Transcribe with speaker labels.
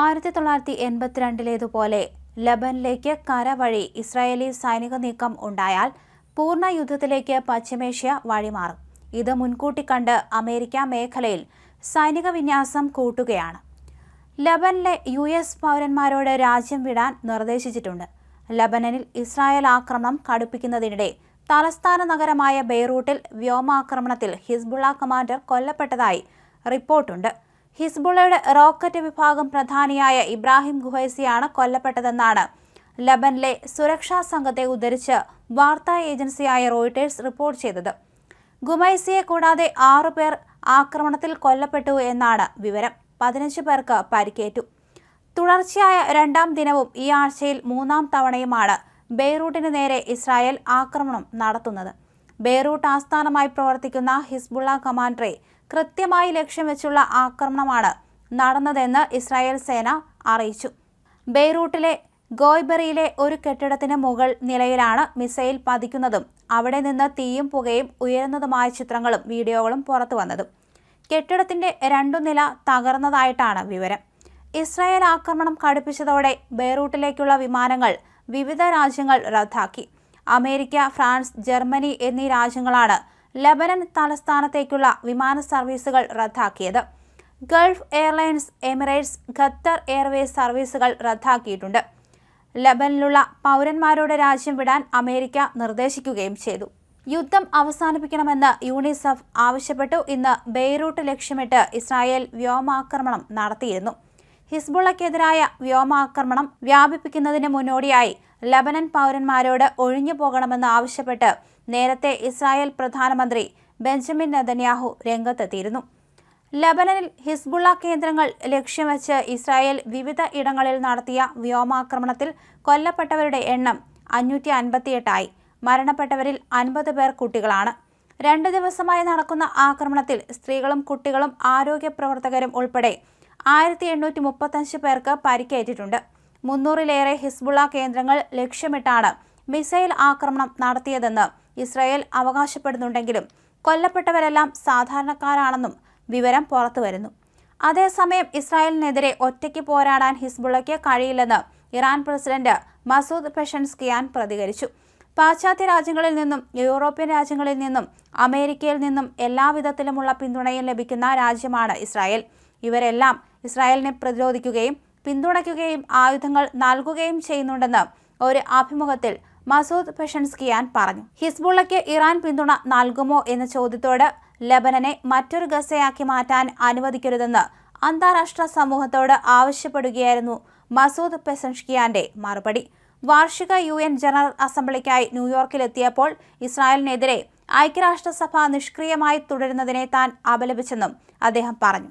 Speaker 1: ആയിരത്തി തൊള്ളായിരത്തി എൺപത്തിരണ്ടിലേതുപോലെ ലബനിലേക്ക് കര വഴി ഇസ്രായേലി സൈനിക നീക്കം ഉണ്ടായാൽ പൂർണ യുദ്ധത്തിലേക്ക് പശ്ചിമേഷ്യ വഴിമാറും. ഇത് മുൻകൂട്ടി കണ്ട് അമേരിക്ക മേഖലയിൽ സൈനിക വിന്യാസം കൂട്ടുകയാണ്. ലബനിലെ യു എസ് പൗരന്മാരോട് രാജ്യം വിടാൻ നിർദ്ദേശിച്ചിട്ടുണ്ട്. ലബനനിൽ ഇസ്രായേൽ ആക്രമണം കടുപ്പിക്കുന്നതിനിടെ തലസ്ഥാന നഗരമായ ബെയ്റൂട്ടിൽ വ്യോമാക്രമണത്തിൽ ഹിസ്ബുള്ള കമാൻഡർ കൊല്ലപ്പെട്ടതായി റിപ്പോർട്ടുണ്ട്. ഹിസ്ബുള്ളയുടെ റോക്കറ്റ് വിഭാഗം പ്രധാനിയായ ഇബ്രാഹിം ഗുഹൈസിയാണ് കൊല്ലപ്പെട്ടതെന്നാണ് ലബനിലെ സുരക്ഷാ സംഘത്തെ ഉദ്ധരിച്ച് വാർത്താ ഏജൻസിയായ റോയിട്ടേഴ്സ് റിപ്പോർട്ട് ചെയ്തത്. ഗുമൈസിയെ കൂടാതെ ആറുപേർ ആക്രമണത്തിൽ കൊല്ലപ്പെട്ടു എന്നാണ് വിവരം. പതിനഞ്ച് പേർക്ക് പരിക്കേറ്റു. തുടർച്ചയായ രണ്ടാം ദിനവും ഈ ആഴ്ചയിൽ മൂന്നാം തവണയുമാണ് ബെയ്റൂട്ടിന് നേരെ ഇസ്രായേൽ ആക്രമണം നടത്തുന്നത്. ബെയ്റൂട്ട് ആസ്ഥാനമായി പ്രവർത്തിക്കുന്ന ഹിസ്ബുള്ള കമാൻഡറെ കൃത്യമായി ലക്ഷ്യം വെച്ചുള്ള ആക്രമണമാണ് നടന്നതെന്ന് ഇസ്രായേൽ സേന അറിയിച്ചു. ബെയ്റൂട്ടിലെ ഗോയ്ബറിയിലെ ഒരു കെട്ടിടത്തിന് മുകൾ നിലയിലാണ് മിസൈൽ പതിക്കുന്നതും അവിടെ നിന്ന് തീയും പുകയും ഉയരുന്നതുമായ ചിത്രങ്ങളും വീഡിയോകളും പുറത്തു വന്നതും. കെട്ടിടത്തിന്റെ രണ്ടു നില തകർന്നതായിട്ടാണ് വിവരം. ഇസ്രായേൽ ആക്രമണം കടുപ്പിച്ചതോടെ ബെയ്റൂട്ടിലേക്കുള്ള വിമാനങ്ങൾ വിവിധ രാജ്യങ്ങൾ റദ്ദാക്കി. അമേരിക്ക ഫ്രാൻസ് ജർമ്മനി എന്നീ രാജ്യങ്ങളാണ് ലബനൻ തലസ്ഥാനത്തേക്കുള്ള വിമാന സർവീസുകൾ റദ്ദാക്കിയത്. Gulf Airlines Emirates Qatar Airways സർവീസുകൾ റദ്ദാക്കിയിട്ടുണ്ട്. ലബനിലുള്ള പൗരന്മാരോട് രാജ്യം വിടാൻ അമേരിക്ക നിർദ്ദേശിക്കുകയും ചെയ്തു. യുദ്ധം അവസാനിപ്പിക്കണമെന്ന് യൂണിസെഫ് ആവശ്യപ്പെട്ടു. ഇന്ന് ബെയ്റൂട്ട് ലക്ഷ്യമിട്ട് ഇസ്രായേൽ വ്യോമാക്രമണം നടത്തിയിരുന്നു. ഹിസ്ബുള്ളക്കെതിരായ വ്യോമാക്രമണം വ്യാപിപ്പിക്കുന്നതിന് മുന്നോടിയായി ലബനൻ പൗരന്മാരോട് ഒഴിഞ്ഞു പോകണമെന്ന് ആവശ്യപ്പെട്ട് നേരത്തെ ഇസ്രായേൽ പ്രധാനമന്ത്രി ബെഞ്ചമിൻ നെതന്യാഹു രംഗത്തെത്തിയിരുന്നു. ലബനനിൽ ഹിസ്ബുള്ള കേന്ദ്രങ്ങൾ ലക്ഷ്യം വെച്ച് ഇസ്രായേൽ വിവിധ ഇടങ്ങളിൽ നടത്തിയ വ്യോമാക്രമണത്തിൽ കൊല്ലപ്പെട്ടവരുടെ എണ്ണം അഞ്ഞൂറ്റി അൻപത്തിയെട്ടായി മരണപ്പെട്ടവരിൽ അൻപത് പേർ കുട്ടികളാണ്. രണ്ട് ദിവസമായി നടക്കുന്ന ആക്രമണത്തിൽ സ്ത്രീകളും കുട്ടികളും ആരോഗ്യ പ്രവർത്തകരും ഉൾപ്പെടെ ആയിരത്തി എണ്ണൂറ്റി മുപ്പത്തഞ്ച് പേർക്ക് പരിക്കേറ്റിട്ടുണ്ട്. മുന്നൂറിലേറെ ഹിസ്ബുള്ള കേന്ദ്രങ്ങൾ ലക്ഷ്യമിട്ടാണ് മിസൈൽ ആക്രമണം നടത്തിയതെന്ന് ഇസ്രായേൽ അവകാശപ്പെടുന്നുണ്ടെങ്കിലും കൊല്ലപ്പെട്ടവരെല്ലാം സാധാരണക്കാരാണെന്നും വിവരം പുറത്തുവരുന്നു. അതേസമയം ഇസ്രായേലിനെതിരെ ഒറ്റയ്ക്ക് പോരാടാൻ ഹിസ്ബുള്ളയ്ക്ക് കഴിയില്ലെന്ന് ഇറാൻ പ്രസിഡന്റ് മസൂദ് പെഷൻസ്കിയാൻ പ്രതികരിച്ചു. പാശ്ചാത്യ രാജ്യങ്ങളിൽ നിന്നും യൂറോപ്യൻ രാജ്യങ്ങളിൽ നിന്നും അമേരിക്കയിൽ നിന്നും എല്ലാവിധത്തിലുമുള്ള പിന്തുണയും ലഭിക്കുന്ന രാജ്യമാണ് ഇസ്രായേൽ. ഇവരെല്ലാം ഇസ്രായേലിനെ പ്രതിരോധിക്കുകയും പിന്തുണയ്ക്കുകയും ആയുധങ്ങൾ നൽകുകയും ചെയ്യുന്നുണ്ടെന്ന് ഒരു അഭിമുഖത്തിൽ മസൂദ് പെഷൻസ്കിയാൻ പറഞ്ഞു. ഹിസ്ബുള്ളയ്ക്ക് ഇറാൻ പിന്തുണ നൽകുമോ എന്ന ചോദ്യത്തോട് ലബനനെ മറ്റൊരു ഗസയാക്കി മാറ്റാൻ അനുവദിക്കരുതെന്ന് അന്താരാഷ്ട്ര സമൂഹത്തോട് ആവശ്യപ്പെടുകയായിരുന്നു മസൂദ് പെസൻഷ്കിയാന്റെ മറുപടി. വാർഷിക യു എൻ ജനറൽ അസംബ്ലിക്കായി ന്യൂയോർക്കിലെത്തിയപ്പോൾ ഇസ്രായേലിനെതിരെ ഐക്യരാഷ്ട്രസഭ നിഷ്ക്രിയമായി തുടരുന്നതിനെ താൻ അപലപിച്ചെന്നും അദ്ദേഹം പറഞ്ഞു.